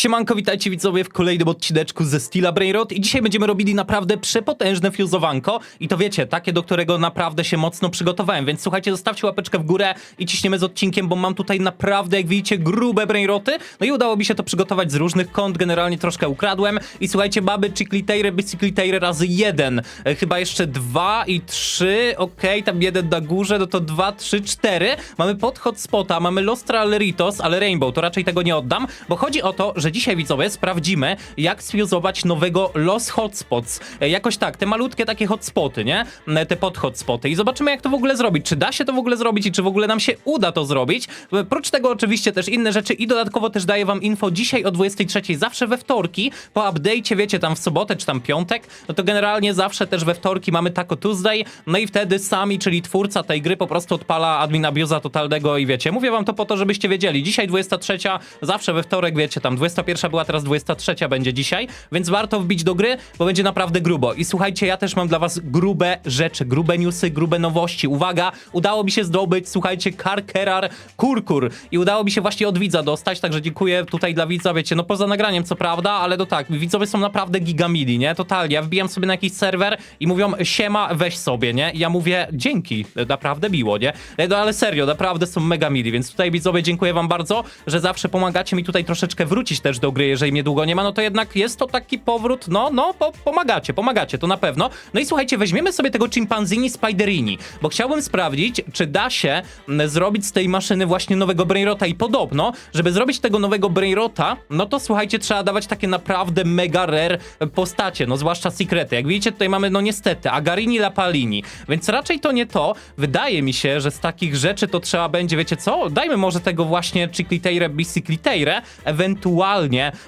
Siemanko, witajcie widzowie w kolejnym odcineczku ze Stila Brainrot i dzisiaj będziemy robili naprawdę przepotężne fuzowanko i to wiecie, takie do którego naprawdę się mocno przygotowałem, więc słuchajcie, zostawcie łapeczkę w górę i ciśniemy z odcinkiem, bo mam tutaj naprawdę, jak widzicie, grube brainroty, no i udało mi się to przygotować z różnych kąt, generalnie troszkę ukradłem. I słuchajcie, baby Chicliteiry, Bicicliteiry razy jeden, e, chyba jeszcze dwa i trzy, okej, tam jeden na górze, no to dwa, trzy, cztery, mamy pod hotspota, mamy Lostra Aleritos, ale Rainbow, to raczej tego nie oddam, bo chodzi o to, że dzisiaj widzowie sprawdzimy, jak sfuzować nowego Los Hotspots. E, Jakoś tak, te malutkie takie hotspoty, nie? E, Te pod hotspoty i zobaczymy, jak to w ogóle zrobić. Czy da się to w ogóle zrobić i czy w ogóle nam się uda to zrobić? E, Prócz tego oczywiście też inne rzeczy i dodatkowo też daję wam info dzisiaj o 23, zawsze we wtorki, po update'cie, wiecie, tam w sobotę czy tam piątek, no to generalnie zawsze też we wtorki mamy Taco Tuesday, no i wtedy sami, czyli twórca tej gry po prostu odpala admin abusa totalnego i wiecie, mówię wam to po to, żebyście wiedzieli, dzisiaj 23, zawsze we wtorek, wiecie, tam 21 była, teraz 23 będzie dzisiaj, więc warto wbić do gry, bo będzie naprawdę grubo. I słuchajcie, ja też mam dla was grube rzeczy, grube newsy, grube nowości. Uwaga, udało mi się zdobyć, słuchajcie, Karkerar Kurkur i udało mi się właśnie od widza dostać, także dziękuję tutaj dla widza, wiecie, no poza nagraniem co prawda, ale to tak, widzowie są naprawdę gigamili, nie? Totalnie, ja wbijam sobie na jakiś serwer i mówią siema, weź sobie, nie? I ja mówię dzięki, naprawdę miło, nie? No ale serio, naprawdę są mega mili, więc tutaj widzowie dziękuję wam bardzo, że zawsze pomagacie mi tutaj troszeczkę wrócić też do gry, jeżeli mnie długo nie ma, no to jednak jest to taki powrót, no, no, po, pomagacie, pomagacie, to na pewno. No i słuchajcie, weźmiemy sobie tego chimpanzini Spiderini, bo chciałbym sprawdzić, czy da się mm, zrobić z tej maszyny właśnie nowego Brainrota i podobno, żeby zrobić tego nowego Brainrota, no to słuchajcie, trzeba dawać takie naprawdę mega rare postacie, no zwłaszcza sekrety. Jak widzicie, tutaj mamy, no niestety, Agarini Lapalini, więc raczej to nie to. Wydaje mi się, że z takich rzeczy to trzeba będzie, wiecie co, dajmy może tego właśnie Chicliteire Bicicliteire, ewentualnie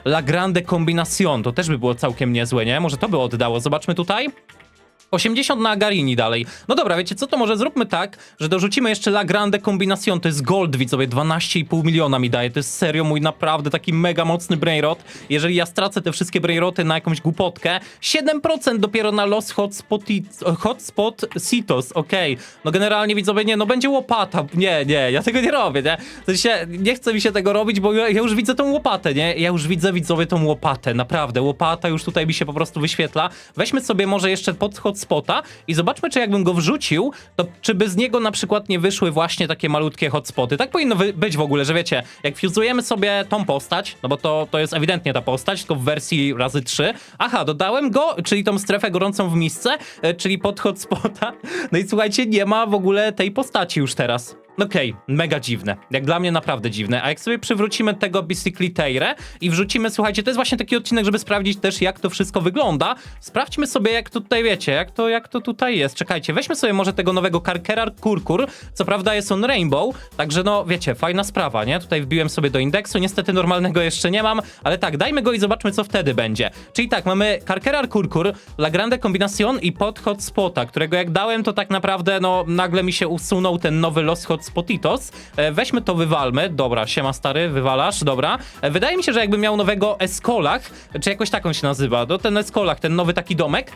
La Grande Combinación, to też by było całkiem niezłe, nie? Może to by oddało. Zobaczmy tutaj. 80 na Agarini dalej. No dobra, wiecie co, to może zróbmy tak, że dorzucimy jeszcze La Grande Combinación, to jest gold, widzowie, 12,5 miliona mi daje, to jest serio mój naprawdę taki mega mocny brainrot. Jeżeli ja stracę te wszystkie brainroty na jakąś głupotkę, 7% dopiero na Los Hotspot, hotspot Citos, okej. No generalnie, widzowie, nie, no będzie łopata, nie, nie, ja tego nie robię, nie? W sensie, nie chce mi się tego robić, bo ja, ja już widzę tą łopatę, nie? Ja już widzę, widzowie, tą łopatę, naprawdę, łopata już tutaj mi się po prostu wyświetla. Weźmy sobie może jeszcze pod hotspota i zobaczmy, czy jakbym go wrzucił, to czy by z niego na przykład nie wyszły właśnie takie malutkie hotspoty. Tak powinno być w ogóle, że wiecie, jak fuzujemy sobie tą postać, no bo to, to jest ewidentnie ta postać, tylko w wersji razy 3. Aha, dodałem go, czyli tą strefę gorącą w misce, e, czyli pod hotspota. No i słuchajcie, nie ma w ogóle tej postaci już teraz. Okej, mega dziwne. Jak dla mnie naprawdę dziwne. A jak sobie przywrócimy tego Bicicliteire i wrzucimy, słuchajcie, to jest właśnie taki odcinek, żeby sprawdzić też, jak to wszystko wygląda. Sprawdźmy sobie, jak to tutaj wiecie, jak to, jak to tutaj jest. Czekajcie, weźmy sobie może tego nowego Karkerar Kurkur. Co prawda jest on Rainbow, także no wiecie, fajna sprawa, nie? Tutaj wbiłem sobie do indeksu, niestety normalnego jeszcze nie mam, ale tak, dajmy go i zobaczmy, co wtedy będzie. Czyli tak, mamy Karkerar Kurkur, La Grande Combinación i pod Hotspota, którego jak dałem, to tak naprawdę, no, nagle mi się usunął ten nowy Los Hotspotitos. E, weźmy to, wywalmy. Dobra, siema stary, wywalasz, dobra. E, wydaje mi się, że jakby miał nowego Eskolach, czy jakoś tak on się nazywa, no ten Eskolach, ten nowy taki domek,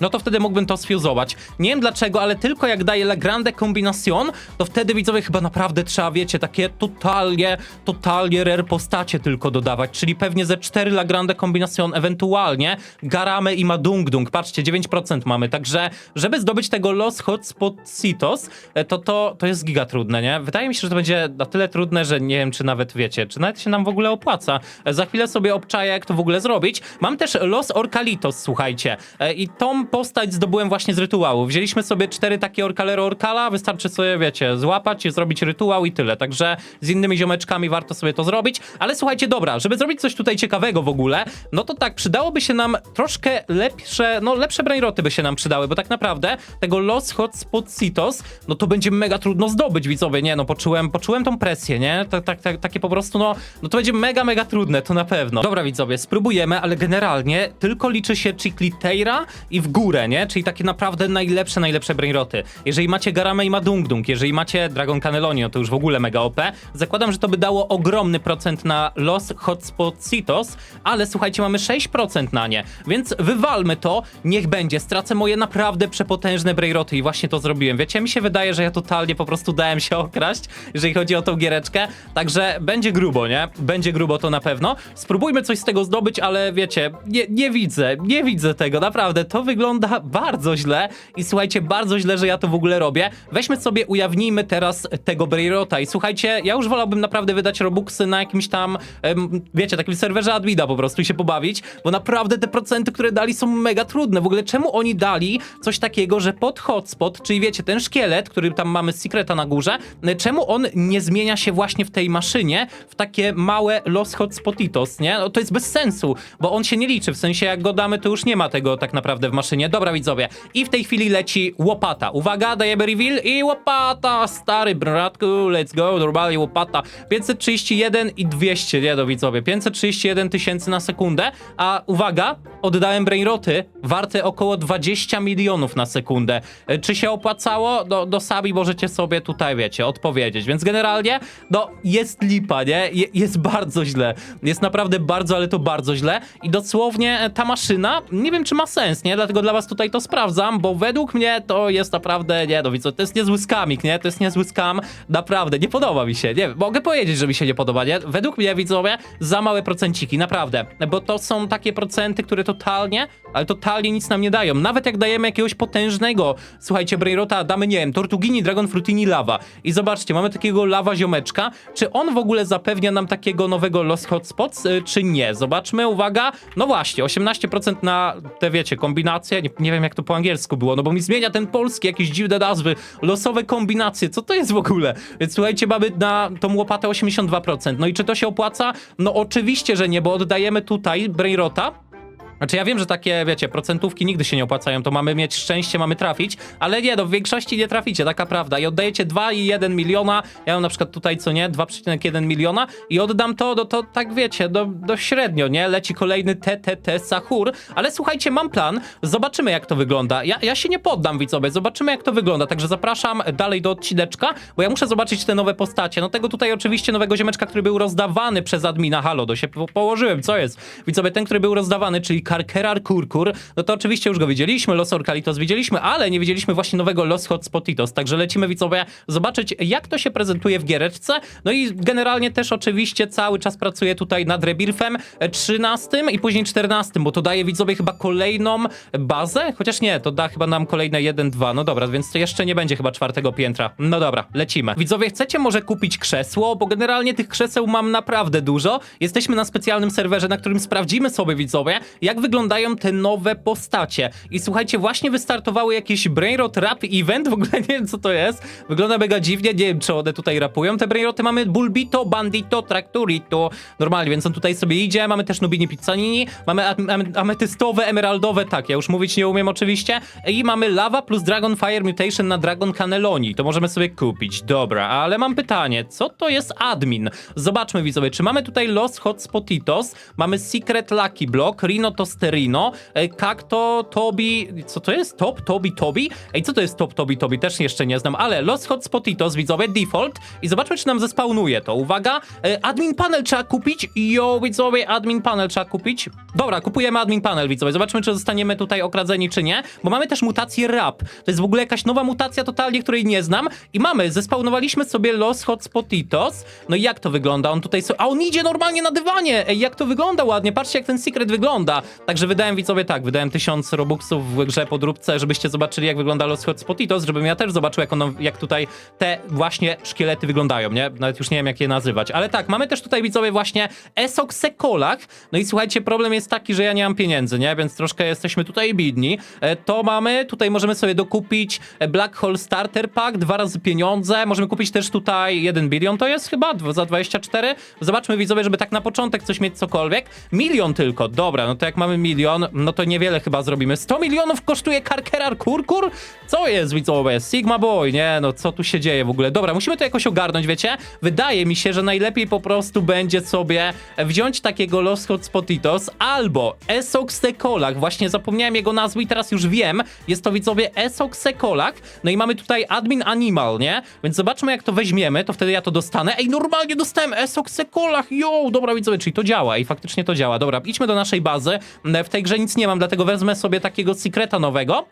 no to wtedy mógłbym to sfuzować. Nie wiem dlaczego, ale tylko jak daje La Grande Combinación, to wtedy widzowie chyba naprawdę trzeba, wiecie, takie totalnie, totalnie rare postacie tylko dodawać, czyli pewnie ze 4 La Grande Combinación, ewentualnie Garame i Madungdung. Patrzcie, 9% mamy, także żeby zdobyć tego Los Hotspotsitos, e, to, to, to jest giga trudne, nie? Wydaje mi się, że to będzie na tyle trudne, że nie wiem, czy nawet wiecie, czy nawet się nam w ogóle opłaca. E, Za chwilę sobie obczaję, jak to w ogóle zrobić. Mam też Los Orcalitos, słuchajcie, E, i tą postać zdobyłem właśnie z rytuału. Wzięliśmy sobie cztery takie Orkalero Orkala, wystarczy sobie, wiecie, złapać, zrobić rytuał i tyle. Także z innymi ziomeczkami warto sobie to zrobić. Ale słuchajcie, dobra, żeby zrobić coś tutaj ciekawego w ogóle, no to tak, przydałoby się nam troszkę lepsze, no lepsze brainroty by się nam przydały, bo tak naprawdę tego Los Hotspot Citos, no to będzie mega trudno zdobyć, widzowie, nie, no poczułem, poczułem tą presję, nie, tak, tak, tak, takie po prostu, no, no to będzie mega, mega trudne, to na pewno. Dobra, widzowie, spróbujemy, ale generalnie tylko liczy się Chicliteira i w górę, nie? Czyli takie naprawdę najlepsze, najlepsze brainroty. Jeżeli macie Garamę i Madung Dung, jeżeli macie Dragon Cannelloni, no to już w ogóle mega OP. Zakładam, że to by dało ogromny procent na Los Hotspot Citos, ale słuchajcie, mamy 6% na nie, więc wywalmy to, niech będzie. Stracę moje naprawdę przepotężne brainroty i właśnie to zrobiłem. Wiecie, mi się wydaje, że ja totalnie po prostu dałem się okraść, jeżeli chodzi o tą giereczkę, także będzie grubo, nie? Będzie grubo to na pewno. Spróbujmy coś z tego zdobyć, ale wiecie, nie, nie widzę, nie widzę tego, naprawdę. To wygląda bardzo źle i słuchajcie, bardzo źle, że ja to w ogóle robię. Weźmy sobie, ujawnijmy teraz tego Brayrota i słuchajcie, ja już wolałbym naprawdę wydać Robuxy na jakimś tam, em, wiecie, takim serwerze Admina po prostu i się pobawić, bo naprawdę te procenty, które dali są mega trudne. W ogóle czemu oni dali coś takiego, że pod hotspot, czyli wiecie, ten szkielet, który tam mamy z Secreta na górze, czemu on nie zmienia się właśnie w tej maszynie w takie małe Los Hotspotitos, nie? No to jest bez sensu, bo on się nie liczy, w sensie jak go damy, to już nie ma tego tak naprawdę w maszynie. Dobra widzowie, i w tej chwili leci łopata. Uwaga, dajemy reveal i łopata, stary bratku, let's go, normalnie łopata. 531 i 200, nie no widzowie, 531 tysięcy na sekundę, a uwaga, oddałem brainroty warte około 20 milionów na sekundę. E, Czy się opłacało? No, no sami możecie sobie tutaj, wiecie, odpowiedzieć. Więc generalnie, no jest lipa, nie? Je, jest bardzo źle. Jest naprawdę bardzo, ale to bardzo źle. I dosłownie e, ta maszyna, nie wiem czy ma sens, nie? Dlatego dla was tutaj to sprawdzam, bo według mnie to jest naprawdę, nie no widzę, to jest niezły skamik, nie? To jest niezły skam, naprawdę, nie podoba mi się, nie mogę powiedzieć, że mi się nie podoba, nie? Według mnie, widzowie, za małe procenciki, naprawdę, bo to są takie procenty, które totalnie, ale totalnie nic nam nie dają. Nawet jak dajemy jakiegoś potężnego, słuchajcie, Brainrota, damy, nie wiem, Tortugini, Dragon Frutini, Lava. I zobaczcie, mamy takiego Lava ziomeczka. Czy on w ogóle zapewnia nam takiego nowego Lost Hotspots, y, czy nie? Zobaczmy, uwaga. No właśnie, 18% na te, wiecie, kombinacje. Nie, nie wiem, jak to po angielsku było, no bo mi zmienia ten polski, jakieś dziwne nazwy, losowe kombinacje. Co to jest w ogóle? Więc słuchajcie, mamy na tą łopatę 82%. No i czy to się opłaca? No oczywiście, że nie, bo oddajemy tutaj Brainrota, znaczy ja wiem, że takie, wiecie, procentówki nigdy się nie opłacają, to mamy mieć szczęście, mamy trafić, ale nie, no w większości nie traficie, taka prawda. I oddajecie 2,1 miliona, ja mam na przykład tutaj, co nie, 2,1 miliona i oddam to, no to tak wiecie, do, do średnio, nie? Leci kolejny TTT Sahur, ale słuchajcie, mam plan, zobaczymy jak to wygląda. Ja, ja się nie poddam, widzowie, zobaczymy jak to wygląda, także zapraszam dalej do odcineczka, bo ja muszę zobaczyć te nowe postacie. No tego tutaj oczywiście nowego ziemeczka, który był rozdawany przez admina, halo, do się po położyłem, co jest? Widzowie, ten, który był rozdawany, czyli Karkerar Kurkur, no to oczywiście już go widzieliśmy, Los Orkalitos widzieliśmy, ale nie widzieliśmy właśnie nowego Los Hotspotitos, także lecimy widzowie zobaczyć jak to się prezentuje w giereczce, no i generalnie też oczywiście cały czas pracuję tutaj nad Rebirthem e, 13 i później 14, bo to daje widzowie chyba kolejną bazę, chociaż nie, to da chyba nam kolejne 1-2, no dobra, więc to jeszcze nie będzie chyba czwartego piętra, no dobra, lecimy. Widzowie, chcecie może kupić krzesło, bo generalnie tych krzeseł mam naprawdę dużo, jesteśmy na specjalnym serwerze, na którym sprawdzimy sobie widzowie, jak wyglądają te nowe postacie. I słuchajcie, właśnie wystartowały jakieś Brainrot Rap Event, w ogóle nie wiem co to jest. Wygląda mega dziwnie, nie wiem czy one tutaj rapują. Te Brainroty mamy Bulbito, Bandito, Trakturito. Normalnie, więc on tutaj sobie idzie. Mamy też Nubini Pizzanini, mamy am am ametystowe, emeraldowe, tak, ja już mówić nie umiem oczywiście. I mamy Lava plus Dragon Fire Mutation na Dragon Cannelloni. To możemy sobie kupić. Dobra, ale mam pytanie, co to jest admin? Zobaczmy widzowie, czy mamy tutaj Los Hotspotitos, mamy Secret Lucky Block, Rino Tosterino, Cacto, Tobi, co to jest? Top, Tobi, Tobi? Ej, co to jest Top, Tobi, Tobi? Też jeszcze nie znam, ale Los Hotspotitos, widzowie, default i zobaczmy, czy nam zespawnuje to. Uwaga, admin panel trzeba kupić, jo, widzowie, admin panel trzeba kupić. Dobra, kupujemy admin panel, widzowie, zobaczmy, czy zostaniemy tutaj okradzeni, czy nie, bo mamy też mutację RAP. To jest w ogóle jakaś nowa mutacja totalnie, której nie znam i mamy, zespawnowaliśmy sobie Los Hotspotitos, no i jak to wygląda? On tutaj, so... a on idzie normalnie na dywanie, ej, jak to wygląda ładnie, patrzcie, jak ten secret wygląda. Także wydałem widzowie tak, wydałem tysiąc robuxów w grze podróbce, żebyście zobaczyli jak wygląda Los Hotspotitos, żebym ja też zobaczył jak, ono, jak tutaj te właśnie szkielety wyglądają, nie? Nawet już nie wiem jak je nazywać. Ale tak, mamy też tutaj widzowie właśnie Esok Sekolach. No i słuchajcie, problem jest taki, że ja nie mam pieniędzy, nie? Więc troszkę jesteśmy tutaj bidni. E, To mamy, tutaj możemy sobie dokupić e, Black Hole Starter Pack, dwa razy pieniądze. Możemy kupić też tutaj 1 bilion to jest chyba, za 24. Zobaczmy widzowie, żeby tak na początek coś mieć cokolwiek. Milion tylko, dobra, no to jak mamy mamy milion, no to niewiele chyba zrobimy. 100 milionów kosztuje Karkerar Kurkur? Co jest, widzowie? Sigma Boy, nie, no co tu się dzieje w ogóle? Dobra, musimy to jakoś ogarnąć, wiecie? Wydaje mi się, że najlepiej po prostu będzie sobie wziąć takiego Los Hotspotitos albo Esoksekolak, właśnie zapomniałem jego nazwy i teraz już wiem, jest to widzowie Esoksekolak, no i mamy tutaj admin animal, nie? Więc zobaczmy jak to weźmiemy, to wtedy ja to dostanę. Ej, normalnie dostałem Esoksekolak, yo, dobra widzowie, czyli to działa i faktycznie to działa. Dobra, idźmy do naszej bazy, w tej grze nic nie mam, dlatego wezmę sobie takiego secreta nowego.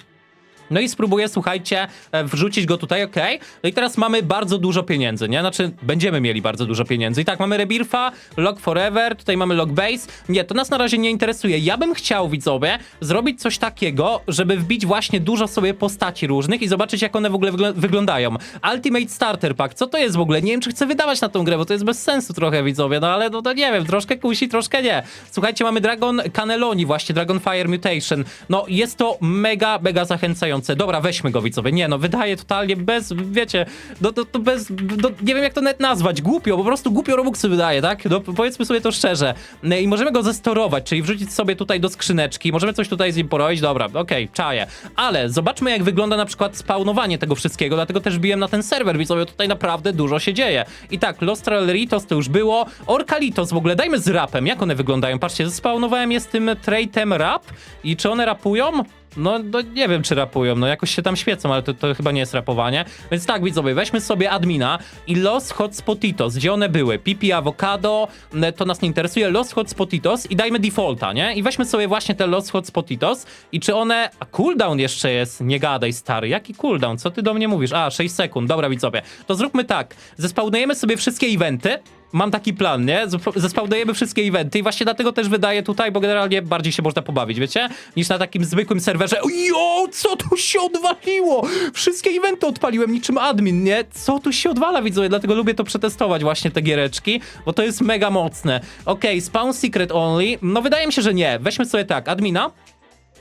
No i spróbuję, słuchajcie, e, wrzucić go tutaj, ok? No i teraz mamy bardzo dużo pieniędzy, nie? Znaczy, będziemy mieli bardzo dużo pieniędzy. I tak, mamy Rebirfa, Log Forever, tutaj mamy Log Base. Nie, to nas na razie nie interesuje. Ja bym chciał, widzowie, zrobić coś takiego, żeby wbić właśnie dużo sobie postaci różnych i zobaczyć, jak one w ogóle wygl- wyglądają. Ultimate Starter Pack, co to jest w ogóle? Nie wiem, czy chcę wydawać na tą grę, bo to jest bez sensu trochę, widzowie, no ale no to nie wiem, troszkę kusi, troszkę nie. Słuchajcie, mamy Dragon Cannelloni, właśnie Dragon Fire Mutation. No, jest to mega, mega zachęcające. Dobra, weźmy go, widzowie. Nie, no, wydaje totalnie bez, wiecie, no to, bez, no, nie wiem jak to nawet nazwać, głupio, po prostu głupio Robuxy wydaje, tak? No, powiedzmy sobie to szczerze. No I możemy go zestorować, czyli wrzucić sobie tutaj do skrzyneczki, możemy coś tutaj z nim porobić, dobra, okej, czaję. Ale zobaczmy jak wygląda na przykład spawnowanie tego wszystkiego, dlatego też biłem na ten serwer, widzowie, tutaj naprawdę dużo się dzieje. I tak, Los Traleritos to już było, Orkalitos w ogóle, dajmy z rapem, jak one wyglądają? Patrzcie, zespawnowałem je z tym traitem rap i czy one rapują? No, no nie wiem, czy rapują, no jakoś się tam świecą, ale to, to chyba nie jest rapowanie. Więc tak, widzowie, weźmy sobie admina i Los Hotspotitos, gdzie one były? Pipi Avocado, to nas nie interesuje, Los Hotspotitos i dajmy defaulta, nie? I weźmy sobie właśnie te Los Hotspotitos i czy one... A cooldown jeszcze jest, nie gadaj stary, jaki cooldown? Co ty do mnie mówisz? A, 6 sekund, dobra widzowie. To zróbmy tak, zespawnujemy sobie wszystkie eventy, Mam taki plan, nie? Zespa- Zespawnujemy wszystkie eventy i właśnie dlatego też wydaję tutaj, bo generalnie bardziej się można pobawić, wiecie? Niż na takim zwykłym serwerze. Jo, co tu się odwaliło? Wszystkie eventy odpaliłem niczym admin, nie? Co tu się odwala, widzowie? Dlatego lubię to przetestować właśnie te giereczki, bo to jest mega mocne. Okej, spawn secret only. No wydaje mi się, że nie. Weźmy sobie tak, admina.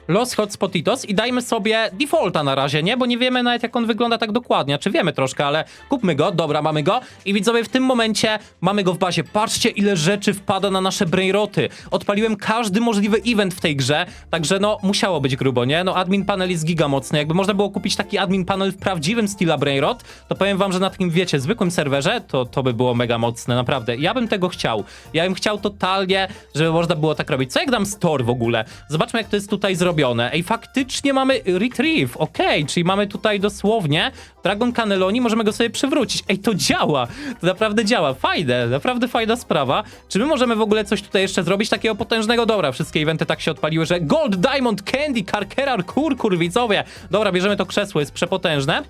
Los Hotspotitos i dajmy sobie defaulta na razie, nie? Bo nie wiemy nawet jak on wygląda tak dokładnie. Czy wiemy troszkę, ale kupmy go, dobra, mamy go. I widzowie, w tym momencie mamy go w bazie. Patrzcie, ile rzeczy wpada na nasze brainroty. Odpaliłem każdy możliwy event w tej grze, także no, musiało być grubo, nie? No, admin panel jest giga mocny. Jakby można było kupić taki admin panel w prawdziwym stylu brainrot, to powiem wam, że na takim, wiecie, zwykłym serwerze, to, to by było mega mocne, naprawdę. Ja bym tego chciał. Ja bym chciał totalnie, żeby można było tak robić. Co jak dam store w ogóle? Zobaczmy, jak to jest tutaj zrobione. Ej, faktycznie mamy retrieve, okej, czyli mamy tutaj dosłownie Dragon Cannelloni, możemy go sobie przywrócić. Ej, to działa, to naprawdę działa, fajne, naprawdę fajna sprawa. Czy my możemy w ogóle coś tutaj jeszcze zrobić takiego potężnego? Dobra, wszystkie eventy tak się odpaliły, że Gold, Diamond, Candy, Karkerar, Kurkur, widzowie. Dobra, bierzemy to krzesło, jest przepotężne.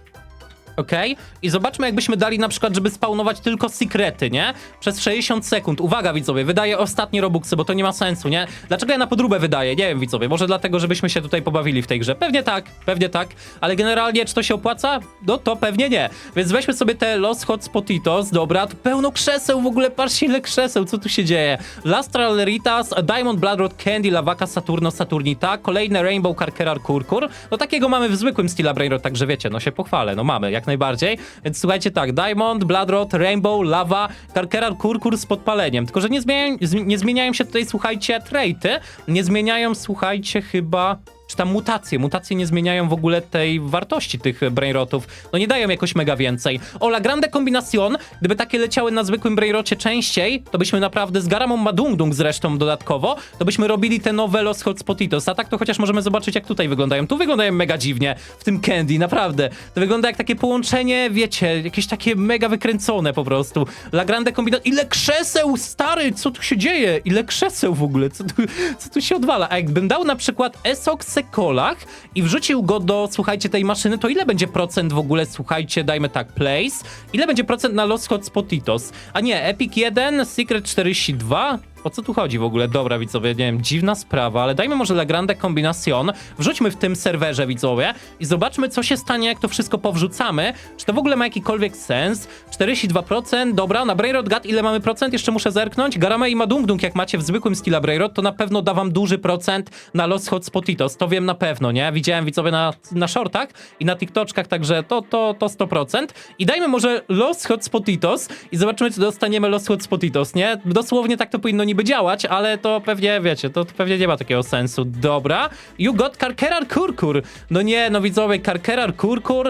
Okej, i zobaczmy, jakbyśmy dali na przykład, żeby spawnować tylko sekrety, nie? Przez 60 sekund. Uwaga, widzowie, wydaję ostatnie robuxy, bo to nie ma sensu, nie? Dlaczego ja na podróbę wydaję? Nie wiem, widzowie, może dlatego, żebyśmy się tutaj pobawili w tej grze. Pewnie tak, pewnie tak, ale generalnie, czy to się opłaca? No to pewnie nie. Więc weźmy sobie te Los Hotspotitos, dobra, tu pełno krzeseł w ogóle, patrzcie ile krzeseł, co tu się dzieje? Lastral Ritas, Diamond Bloodroot Candy, Lavaka Saturno Saturnita, kolejne Rainbow Karkerar Kurkur. No takiego mamy w zwykłym Stila Brainrot, także wiecie, no się pochwalę, no mamy, jak najbardziej. Więc słuchajcie tak, Diamond, Bloodrot, Rainbow, Lava, Karkerar Kurkur z podpaleniem. Tylko, że nie zmieniają, zmi- nie zmieniają się tutaj, słuchajcie, traity. Nie zmieniają, słuchajcie, chyba czy tam mutacje. Mutacje nie zmieniają w ogóle tej wartości tych brainrotów. No nie dają jakoś mega więcej. O, La Grande Combinación, gdyby takie leciały na zwykłym brainrocie częściej, to byśmy naprawdę z Garamą Madungdung zresztą dodatkowo, to byśmy robili te nowe Los Hotspotitos. A tak to chociaż możemy zobaczyć, jak tutaj wyglądają. Tu wyglądają mega dziwnie, w tym Candy, naprawdę. To wygląda jak takie połączenie, wiecie, jakieś takie mega wykręcone po prostu. La Grande Combinación. Ile krzeseł, stary, co tu się dzieje? Ile krzeseł w ogóle? Co tu, co tu się odwala? A jakbym dał na przykład Esok kolach i wrzucił go do, słuchajcie, tej maszyny, to ile będzie procent w ogóle, słuchajcie, dajmy tak, place, ile będzie procent na Los Hotspotitos? A nie, Epic 1, Secret 42, o co tu chodzi w ogóle? Dobra, widzowie, nie wiem, dziwna sprawa, ale dajmy może La Grande Combinación, wrzućmy w tym serwerze, widzowie, i zobaczmy, co się stanie, jak to wszystko powrzucamy. Czy to w ogóle ma jakikolwiek sens? 42%, dobra, na Brainrot Gat ile mamy procent? Jeszcze muszę zerknąć. Garame i Madungdung, jak macie w zwykłym stile Brainrot, to na pewno da wam duży procent na Los Hotspotitos, to wiem na pewno, nie? Widziałem widzowie na, na shortach i na TikToczkach, także to, to, to 100%. I dajmy może Los Hotspotitos i zobaczymy, czy dostaniemy Los Hotspotitos, nie? Dosłownie tak to powinno nie niby działać, ale to pewnie, wiecie, to pewnie nie ma takiego sensu. Dobra. You got Karkerar Kurkur. No nie, no widzowie, Karkerar Kurkur